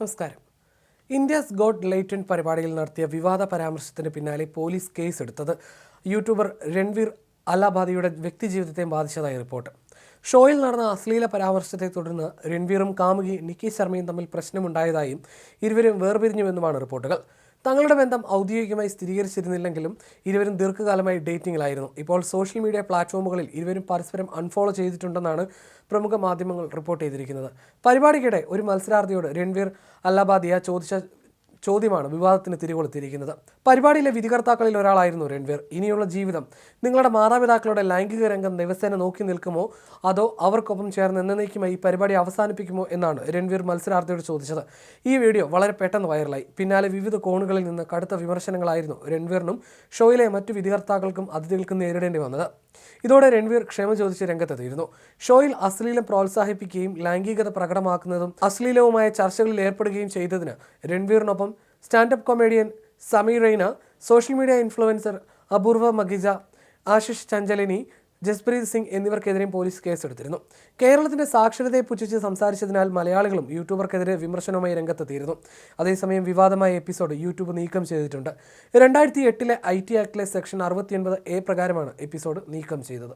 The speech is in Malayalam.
നമസ്കാരം. ഇന്ത്യസ് ഗോഡ് ലേറ്റൻ പരിപാടിയിൽ നടത്തിയ വിവാദ പരാമർശത്തിന് പിന്നാലെ പോലീസ് കേസ് കേസെടുത്തത് യൂട്യൂബർ രൺവീർ അലാബാദിയുടെ വ്യക്തിജീവിതത്തെ ബാധിച്ചതായി റിപ്പോർട്ട്. ഷോയിൽ നടന്ന അശ്ലീല പരാമർശത്തെ തുടർന്ന് രൺവീറും കാമുകി നിക്കി ശർമ്മയും തമ്മിൽ പ്രശ്നമുണ്ടായതായും ഇരുവരും വേർപിരിഞ്ഞുവെന്നുമാണ് റിപ്പോർട്ടുകൾ. തങ്ങളുടെ ബന്ധം ഔദ്യോഗികമായി സ്ഥിരീകരിച്ചിരുന്നില്ലെങ്കിലും ഇരുവരും ദീർഘകാലമായി ഡേറ്റിംഗിലായിരുന്നു. ഇപ്പോൾ സോഷ്യൽ മീഡിയ പ്ലാറ്റ്ഫോമുകളിൽ ഇരുവരും പരസ്പരം അൺഫോളോ ചെയ്തിട്ടുണ്ടെന്നാണ് പ്രമുഖ മാധ്യമങ്ങൾ റിപ്പോർട്ട് ചെയ്തിരിക്കുന്നത്. പരിപാടിക്കിടെ ഒരു മത്സരാർത്ഥിയോട് രൺവീർ അല്ലാബാദിയ ചോദിച്ച ചോദ്യമാണ് വിവാദത്തിന് തിരികൊളുത്തിയിരിക്കുന്നത്. പരിപാടിയിലെ വിധികർത്താക്കളിൽ ഒരാളായിരുന്നു രൺവീർ. ഇനിയുള്ള ജീവിതം നിങ്ങളുടെ മാതാപിതാക്കളുടെ ലൈംഗിക രംഗം ദിവസേന നോക്കി നിൽക്കുമോ? അതോ അവർക്കൊപ്പം ചേർന്ന് എന്നേക്കുമായി ഈ പരിപാടി അവസാനിപ്പിക്കുമോ എന്നാണ് രൺവീർ മത്സരാർത്ഥിയോട് ചോദിച്ചത്. ഈ വീഡിയോ വളരെ പെട്ടെന്ന് വൈറലായി. പിന്നാലെ വിവിധ കോണുകളിൽ നിന്ന് കടുത്ത വിമർശനങ്ങളായിരുന്നു രൺവീറിനും ഷോയിലെ മറ്റു വിധികർത്താക്കൾക്കും അതിഥികൾക്കും നേരിടേണ്ടി വന്നത്. ഇതോടെ രൺവീർ ക്ഷമ ചോദിച്ച് രംഗത്തെത്തിയിരുന്നു. ഷോയിൽ അശ്ലീലം പ്രോത്സാഹിപ്പിക്കുകയും ലൈംഗികത പ്രകടമാക്കുന്നതും അശ്ലീലവുമായ ചർച്ചകളിൽ ഏർപ്പെടുകയും ചെയ്തതിന് രൺവീറിനൊപ്പം standup comedian Sameer Raina social media influencer Apoorva Makhija Ashish Chanchlani Jaspreet Singh എന്നിവർക്കെതിരെയും police കേസെടുത്തിരുന്നു. കേരളത്തിന്റെ സാക്ഷരതയെ പുച്ഛിച്ച് സംസാരിച്ചതിനാൽ മലയാളികളും യൂട്യൂബർക്കെതിരെ വിമർശനവുമായി രംഗത്തെത്തിയിരുന്നു. അതേസമയം വിവാദമായ എപ്പിസോഡ് യൂട്യൂബ് നീക്കം ചെയ്തിട്ടുണ്ട്. രണ്ടായിരത്തി എട്ടിലെ ഐ ടി ആക്ടിലെ സെക്ഷൻ അറുപത്തിയൊൻപത് എ പ്രകാരമാണ് എപ്പിസോഡ് നീക്കം ചെയ്തത്.